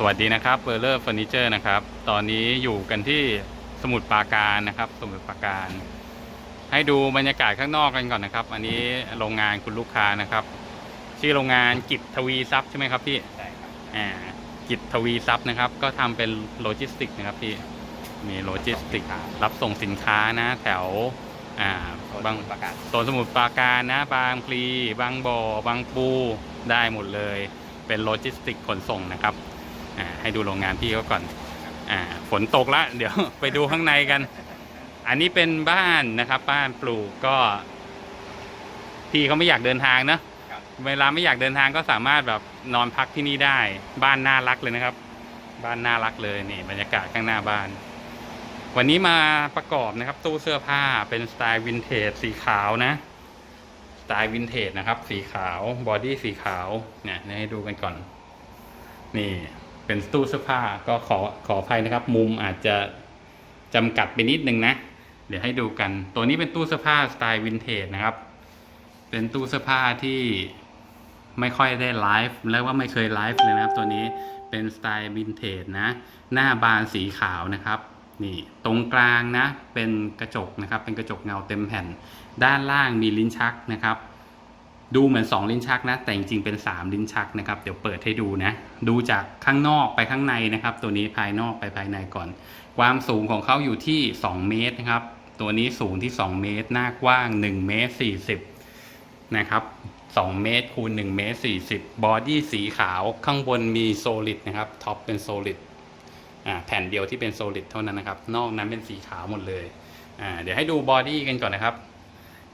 สวัสดีนะครับเบอร์เลอร์เฟอร์นิเจอร์นะครับ ตอนนี้อยู่กันที่สมุทรปราการนะครับ สมุทรปราการ ให้ดูบรรยากาศข้างนอกกันก่อนนะครับ อันนี้โรงงานคุณลูกค้านะครับ ชื่อโรงงานกิจทวีทรัพย์ใช่ไหมครับพี่ใช่ครับอ่ากิจทวีทรัพย์นะครับ ก็ทำเป็นโลจิสติกส์นะครับพี่มีโลจิสติกส์รับส่งสินค้านะ แถวอ่าบาบางงประกาศโซนสมุทรปราการนะ บางพลีบางบ่อบางปูได้หมดเลย เป็นโลจิสติกขนส่งนะครับ อ่าให้ดูโรงงานพี่เขาก่อนอ่าฝนตกละเดี๋ยวไปดูข้างในกัน อันนี้เป็นบ้านนะครับ บ้านปลูกก็ พี่เขาไม่อยากเดินทางเนอะครับเวลาไม่อยากเดินทางก็สามารถแบบนอนพักที่นี่ได้ บ้านน่ารักเลยนะครับ บ้านน่ารักเลยนี่บรรยากาศข้างหน้าบ้าน วันนี้มาประกอบนะครับ ตู้เสื้อผ้าเป็นสไตล์วินเทจสีขาวนะสไตล์วินเทจนะครับ สีขาวบอดี้สีขาวเนี่ยให้ดูกันก่อน นี่ เป็นตู้เสื้อผ้าก็ขอขออภัยนะครับ มุมอาจจะจำกัดไปนิดนึงนะ เดี๋ยวให้ดูกัน ตัวนี้เป็นตู้เสื้อผ้าสไตล์วินเทจนะครับ เป็นตู้เสื้อผ้าที่ไม่ค่อยได้ไลฟ์แล้วว่าไม่เคยไลฟ์เลยนะครับ ตัวนี้เป็นสไตล์วินเทจนะ หน้าบานสีขาวนะครับนี่ตรงกลางนะเป็นกระจกนะครับ เป็นกระจกเงาเต็มแผ่น ด้านล่างมีลิ้นชักนะครับ ดูเหมือน 2 ลิ้นชักนะ แต่จริงๆเป็น 3 ลิ้นชักนะครับ เดี๋ยวเปิดให้ดูนะ ดูจากข้างนอกไปข้างในนะครับ ตัวนี้ภายนอกไปภายในก่อน ความสูงของเขาอยู่ที่ 2 เมตรนะครับ ตัวนี้สูงที่ 2 เมตร หน้ากว้าง 1 เมตร 40 นะครับ 2 เมตรคูณ 1 เมตร 40 บอดี้สีขาว ข้างบนมีโซลิดนะครับ ท็อปเป็นโซลิดแผ่นเดียวที่เป็นโซลิดเท่านั้นนะครับ นอกนั้นเป็นสีขาวหมดเลย เดี๋ยวให้ดูบอดี้กันก่อนนะครับ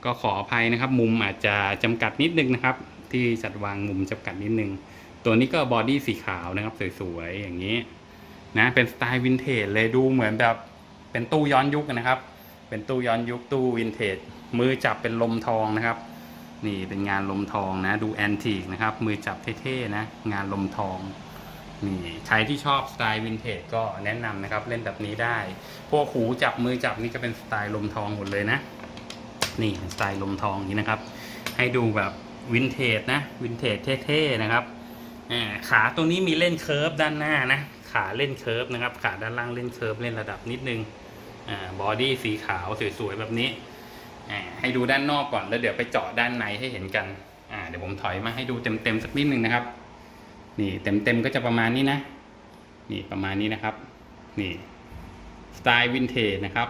ก็ขออภัยนะครับ มุมอาจจะจำกัดนิดนึงนะครับ ที่จัดวางมุมจำกัดนิดนึง ตัวนี้ก็บอดี้สีขาวนะครับ สวยๆ อย่างนี้นะเป็นสไตล์วินเทจเลยดูเหมือนแบบเป็นตู้ย้อนยุคนะครับ เป็นตู้ย้อนยุคตู้วินเทจมือจับเป็นลมทองนะครับ นี่เป็นงานลมทองนะ ดูแอนทีกนะครับ มือจับเท่ๆนะ งานลมทองนี่ใครที่ชอบสไตล์วินเทจก็แนะนำนะครับ เล่นแบบนี้ได้ พวกหูจับมือจับนี่ก็เป็นสไตล์ลมทองหมดเลยนะ นี่สไตล์ลมทองนี้นะครับ ให้ดูแบบวินเทจนะวินเทจเท่ๆนะครับขาตรงนี้มีเล่นเคิร์ฟด้านหน้านะขาเล่นเคิร์ฟนะครับขาด้านล่างเล่นเคิร์ฟเล่นระดับนิดนึงอบอดี้สีขาวสวยๆแบบนี้ให้ดูด้านนอกก่อนแล้วเดี๋ยวไปเจาะด้านในให้เห็นกันเดี๋ยวผมถอยมาให้ดูเต็มๆสักนิดนึงนะครับ นี่เต็มๆก็จะประมาณนี้นะ นี่ประมาณนี้นะครับ นี่สไตล์วินเทจนะครับ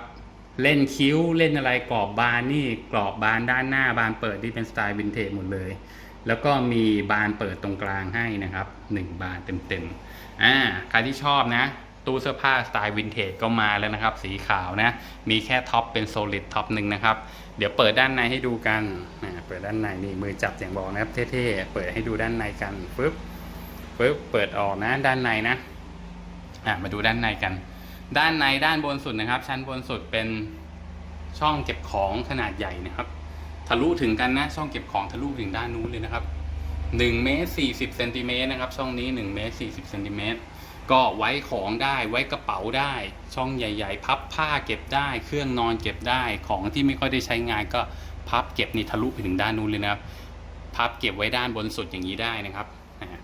เล่นคิ้วเล่นอะไรกรอบบานนี่กรอบบานด้านหน้าบานเปิดนี่เป็นสไตล์วินเทจหมดเลย แล้วก็มีบานเปิดตรงกลางให้นะครับหนึ่งบานเต็มๆอ่าใครที่ชอบนะ ตู้เสื้อผ้าสไตล์วินเทจก็มาแล้วนะครับ สีขาวนะ มีแค่ท็อปเป็นโซลิดท็อปหนึ่งนะครับ เดี๋ยวเปิดด้านในให้ดูกันอ่าเปิดด้านในนี่มือจับอย่างบอกนะครับเท่ๆเปิดให้ดูด้านในกันปึ๊บปึ๊บเปิดออกนะด้านในนะอะมาดูด้านในกัน ด้านในด้านบนสุดนะครับ ชั้นบนสุดเป็นช่องเก็บของขนาดใหญ่นะครับ ทะลุถึงกันนะ ช่องเก็บของทะลุถึงด้านนู้นเลยนะครับ1เมตร40เซนติเมตรนะครับ ช่องนี้1เมตร40เซนติเมตรก็ไว้ของได้ไว้กระเป๋าได้ ช่องใหญ่ ๆ พับผ้าเก็บได้ เครื่องนอนเก็บได้ของที่ไม่ค่อยได้ใช้งานก็พับเก็บนี่ทะลุไปถึงด้านนู้นเลยนะครับ พับเก็บไว้ด้านบนสุดอย่างนี้ได้นะครับ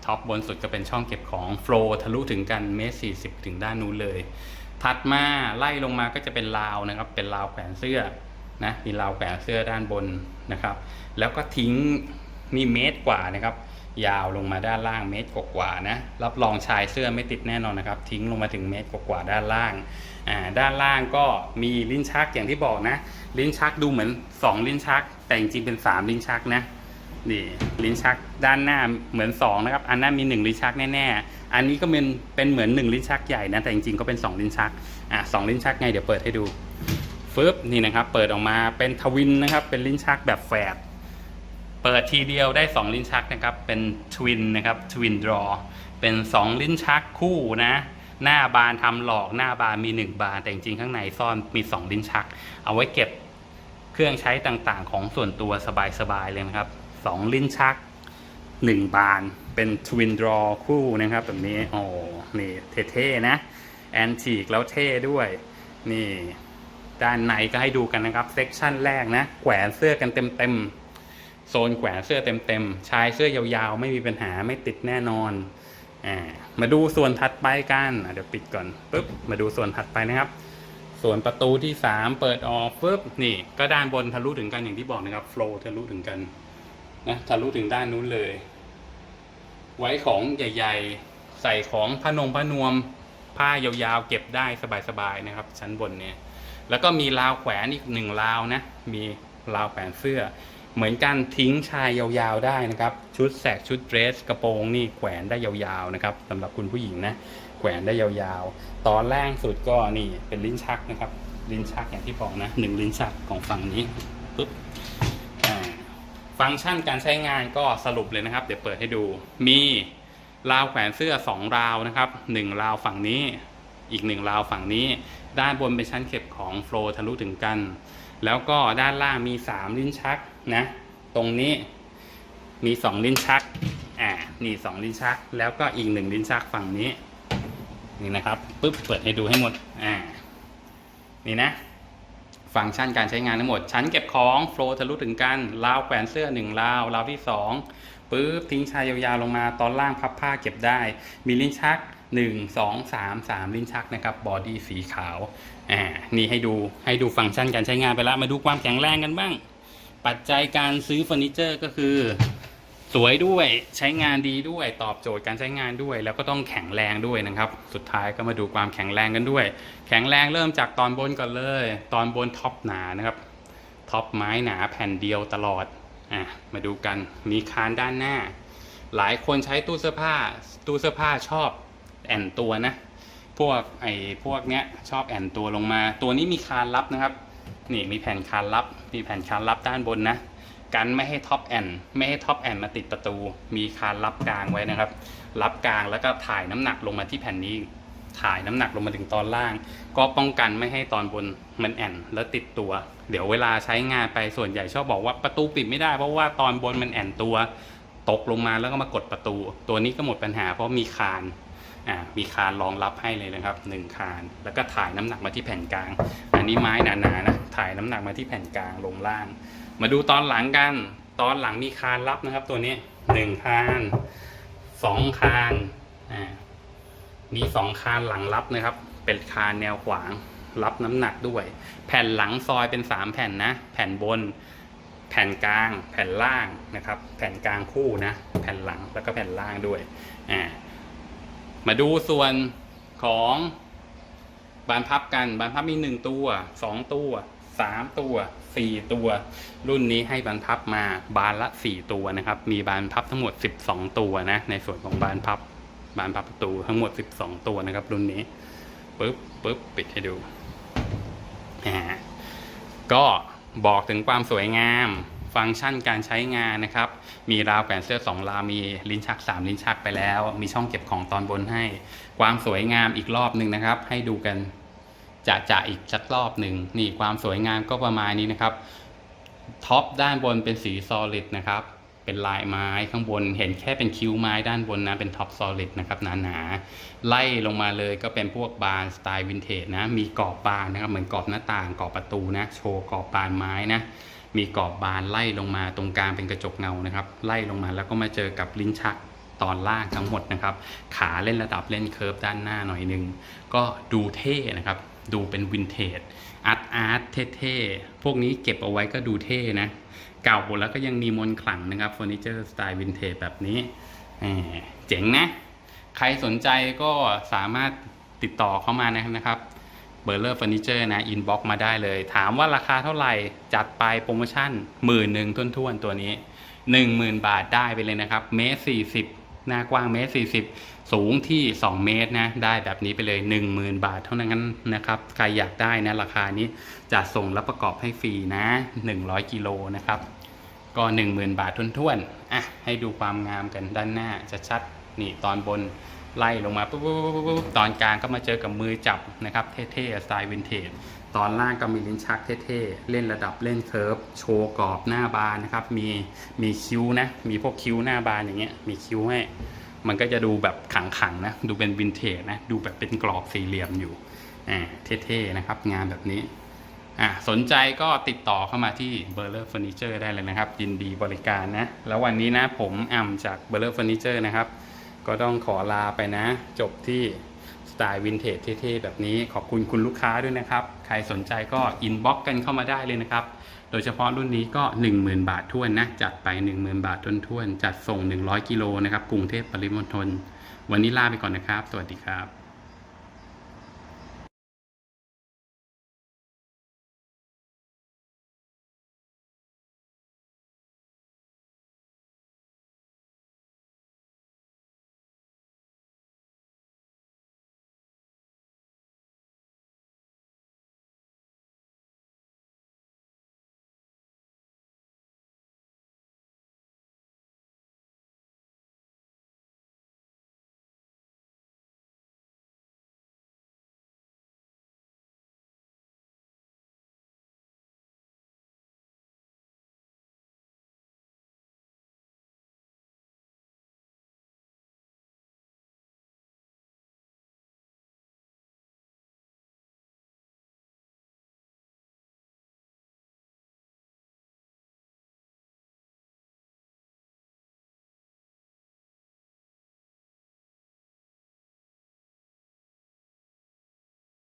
ท็อปบนสุดก็เป็นช่องเก็บของโฟล์ทะลุถึงกันเมตรสี่สิบถึงด้านนู้นเลย ถัดมาไล่ลงมาก็จะเป็นราวนะครับ เป็นราวแขวนเสื้อนะมีราวแขวนเสื้อด้านบนนะครับ แล้วก็ทิ้งนี่เมตรกว่านะครับ ยาวลงมาด้านล่างเมตรกว่านะรับรองชายเสื้อไม่ติดแน่นอนนะครับ ทิ้งลงมาถึงเมตรกว่าด้านล่างอ่าด้านล่างก็มีลิ้นชักอย่างที่บอกนะ ลิ้นชักดูเหมือน 2 ลิ้นชัก แต่จริงๆเป็น 3 ลิ้นชักนะ นี่ลิ้นชักด้านหน้าเหมือน 2 นะครับ อันหน้ามี 1 ลิ้นชักแน่ๆ อันนี้ก็เป็นเป็นเหมือน 1 ลิ้นชักใหญ่นะ แต่จริงๆ ก็เป็น 2 ลิ้นชัก อะสองลิ้นชักไง เดี๋ยวเปิดให้ดูฟึบนี่นะครับ เปิดออกมาเป็นทวินนะครับ เป็นลิ้นชักแบบแฝด เปิดทีเดียวได้ 2 ลิ้นชักนะครับ เป็นทวินนะครับ ทวินดรอ เป็น 2 ลิ้นชักคู่นะ หน้าบานทำหลอก หน้าบานมี 1 บาน แต่จริงๆ ข้างในซ่อนมี 2 ลิ้นชัก เอาไว้เก็บเครื่องใช้ต่างๆ ของส่วนตัวสบายๆ เลยนะครับ สองลิ้นชักหนึ่งบานเป็นทวินดรอคู่นะครับแบบนี้ โอ้นี่เท่ๆนะ แอนทีกแล้วเท่ด้วย นี่ ด้านในก็ให้ดูกันนะครับ เซกชันแรกนะ แขวนเสื้อกันเต็มๆ โซนแขวนเสื้อเต็มๆ ชายเสื้อยาวๆ ไม่มีปัญหาไม่ติดแน่นอนอ่ามาดูส่วนถัดไปกันเดี๋ยวปิดก่อนปุ๊บมาดูส่วนถัดไปนะครับส่วนประตูที่สามเปิดออกปุ๊บนี่ก็ด้านบนทะลุถึงกันอย่างที่บอกนะครับโฟล์ทะลุถึงกัน นะทะลุถึงด้านนู้นเลย ไว้ของใหญ่ ๆ ใส่ของผ้านงผ้านวม ผ้ายาวๆเก็บได้สบายๆนะครับ ชั้นบนเนี่ย แล้วก็มีราวแขวนอีกหนึ่งราวนะ มีราวแขวนเสื้อ เหมือนกันทิ้งชายยาวๆได้นะครับ ชุดแสกชุดเดรส กระโปรงนี่แขวนได้ยาวๆนะครับสำหรับคุณผู้หญิงนะแขวนได้ยาวๆ ตอนแรกสุดก็นี่เป็นลิ้นชักนะครับ ลิ้นชักอย่างที่บอกนะหนึ่งลิ้นชักของฝั่งนี้ปุ๊บ ฟังก์ชันการใช้งานก็สรุปเลยนะครับ เดี๋ยวเปิดให้ดู มีราวแขวนเสื้อสองราวนะครับหนึ่งราวฝั่งนี้ อีกหนึ่งราวฝั่งนี้ ด้านบนเป็นชั้นเก็บของโฟล์ทะลุถึงกัน แล้วก็ด้านล่างมีสามลิ้นชักนะ ตรงนี้มีสองลิ้นชัก อ่า นี่สองลิ้นชัก แล้วก็อีกหนึ่งลิ้นชักฝั่งนี้ นี่นะครับปุ๊บ เปิดให้ดูให้หมด อ่า นี่นะ ฟังก์ชันการใช้งานทั้งหมด ชั้นเก็บของโฟล์ทะลุถึงกันราวแขวนเสื้อหนึ่งราวราวที่สองปุ๊บทิ้งชายยาวๆลงมาตอนล่างพับผ้าเก็บได้ มีลิ้นชักหนึ่งสองสามสามลิ้นชักนะครับบอดี้สีขาวอ่านี่ให้ดูให้ดูฟังก์ชันการใช้งานไปแล้วมาดูความแข็งแรงกันบ้าง ปัจจัยการซื้อเฟอร์นิเจอร์ก็คือ สวยด้วยใช้งานดีด้วยตอบโจทย์การใช้งานด้วย แล้วก็ต้องแข็งแรงด้วยนะครับ สุดท้ายก็มาดูความแข็งแรงกันด้วย แข็งแรงเริ่มจากตอนบนก่อนเลย ตอนบนท็อปหนานะครับท็อปไม้หนาแผ่นเดียวตลอดอะมาดูกันมีคานด้านหน้า หลายคนใช้ตู้เสื้อผ้าตู้เสื้อผ้าชอบแอนตัวนะ พวกไอ้พวกเนี้ยชอบแอนตัวลงมา ตัวนี้มีคานลับนะครับนี่มีแผ่นคานลับ มีแผ่นคานลับด้านบนนะ กันไม่ให้ท็อปแอนไม่ให้ท็อปแอนมาติดประตู มีคานรับกลางไว้นะครับ รับกลางแล้วก็ถ่ายน้ำหนักลงมาที่แผ่นนี้ ถ่ายน้ำหนักลงมาถึงตอนล่าง ก็ป้องกันไม่ให้ตอนบนมันแอนแล้วติดตัว เดี๋ยวเวลาใช้งานไปส่วนใหญ่ชอบบอกว่าประตูปิดไม่ได้เพราะว่าตอนบนมันแอนตัว ตกลงมาแล้วก็มากดประตู ตัวนี้ก็หมดปัญหาเพราะมีคานอ่ามีคานรองรับให้เลยนะครับหนึ่งคานแล้วก็ถ่ายน้ำหนักมาที่แผ่นกลาง อันนี้ไม้หนาๆนะถ่ายน้ำหนักมาที่แผ่นกลางลงล่าง มาดูตอนหลังกัน ตอนหลังมีคานรับนะครับ ตัวนี้หนึ่งคานสองคานอ่ามีสองคานหลังรับนะครับ เป็นคานแนวขวางรับน้ำหนักด้วย แผ่นหลังซอยเป็นสามแผ่นนะ แผ่นบน แผ่นกลาง แผ่นล่างนะครับ แผ่นกลางคู่นะ แผ่นหลังแล้วก็แผ่นล่างด้วยอ่ามาดูส่วนของบานพับกัน บานพับมีหนึ่งตัวสองตัวสามตัว สี่ตัว รุ่นนี้ให้บานพับมาบานละสี่ตัวนะครับ มีบานพับทั้งหมดสิบสองตัวนะ ในส่วนของบานพับบานพับประตูทั้งหมดสิบสองตัวนะครับ รุ่นนี้ปึ๊บปึ๊บปิดให้ดูอ่าก็บอกถึงความสวยงามฟังก์ชันการใช้งานนะครับ มีราวแขวนเสื้อสองราว มีลิ้นชักสามลิ้นชักไปแล้ว มีช่องเก็บของตอนบนให้ ความสวยงามอีกรอบหนึ่งนะครับ ให้ดูกัน จะจะอีกสักรอบหนึ่งนี่ความสวยงามก็ประมาณนี้นะครับท็อปด้านบนเป็นสีซลิดนะครับเป็นลายไม้ข้างบนเห็นแค่เป็นคิ้วไม้ด้านบนนะ เป็นท็อปซลิดนะครับหนาๆไล่ลงมาเลยก็เป็นพวกบานสไตล์วินเทจนะ มีกรอบบานนะครับเหมือนกรอบหน้าต่างกรอบประตูนะโชว์กรอบบานไม้นะมีกรอบบานไล่ลงมาตรงกลางเป็นกระจกเงานะครับ ไล่ลงมาแล้วก็มาเจอกับลิ้นชักตอนล่างทั้งหมดนะครับ ขาเล่นระดับเล่นเคิร์ฟด้านหน้าหน่อยนึง ก็ดูเท่นะครับ ดูเป็นวินเทจอาร์ตอาร์ตเท่ๆ พวกนี้เก็บเอาไว้ก็ดูเท่นะ เก่าแล้วก็ยังมีมนขลังนะครับเฟอร์นิเจอร์สไตล์วินเทจแบบนี้เจ๋งนะ ใครสนใจก็สามารถติดต่อเข้ามานะครับเบอร์เลอร์เฟอร์นิเจอร์นะอินบ็อกมาได้เลย ถามว่าราคาเท่าไหร่ จัดไปโปรโมชั่นหมื่นหนึ่งทุ่นๆ ตัวนี้หนึ่งหมื่นบาทได้ไปเลยนะครับ เมตรสี่สิบ หน้ากว้างเมตรสี่สิบสูงที่ 2 เมตรนะ ได้แบบนี้ไปเลย 10,000 บาทเท่านั้นนะครับ ใครอยากได้นะ ราคานี้จะส่งและประกอบให้ฟรีนะ 100 กิโลนะครับ ก็ 10,000 บาททุ่นๆ อะ ให้ดูความงามกันด้านหน้าจะชัดนี่ตอนบนไล่ลงมาปุ๊บปุ๊บปุ๊บปุ๊บตอนกลางก็มาเจอกับมือจับนะครับ เท่ๆ สไตล์วินเทจ ตอนล่างก็มีลิ้นชักเท่ๆ เล่นระดับเล่นเคิร์ฟโชว์กรอบหน้าบานนะครับ มีมีคิ้วนะ มีพวกคิ้วหน้าบานอย่างเงี้ย มีคิ้วให้ มันก็จะดูแบบขังๆนะ ดูเป็นวินเทจนะ ดูแบบเป็นกรอบสี่เหลี่ยมอยู่ อ่า เท่ๆนะครับ งานแบบนี้ อะสนใจก็ติดต่อเข้ามาที่เบอร์เลอร์เฟอร์นิเจอร์ได้เลยนะครับ ยินดีบริการนะ แล้ววันนี้นะผมอ่ำจากเบอร์เลอร์เฟอร์นิเจอร์นะครับ ก็ต้องขอลาไปนะ จบที่ สไตล์วินเทจเท่ๆแบบนี้ขอบคุณคุณลูกค้าด้วยนะครับ ใครสนใจก็อินบ็อกกันเข้ามาได้เลยนะครับ โดยเฉพาะรุ่นนี้ก็ 10,000 บาทท้วนนะ จัดไป 10,000 บาทท้วนๆจัดส่ง 100 กิโลนะครับกรุงเทพปริมณฑลวันนี้ลาไปก่อนนะครับ สวัสดีครับ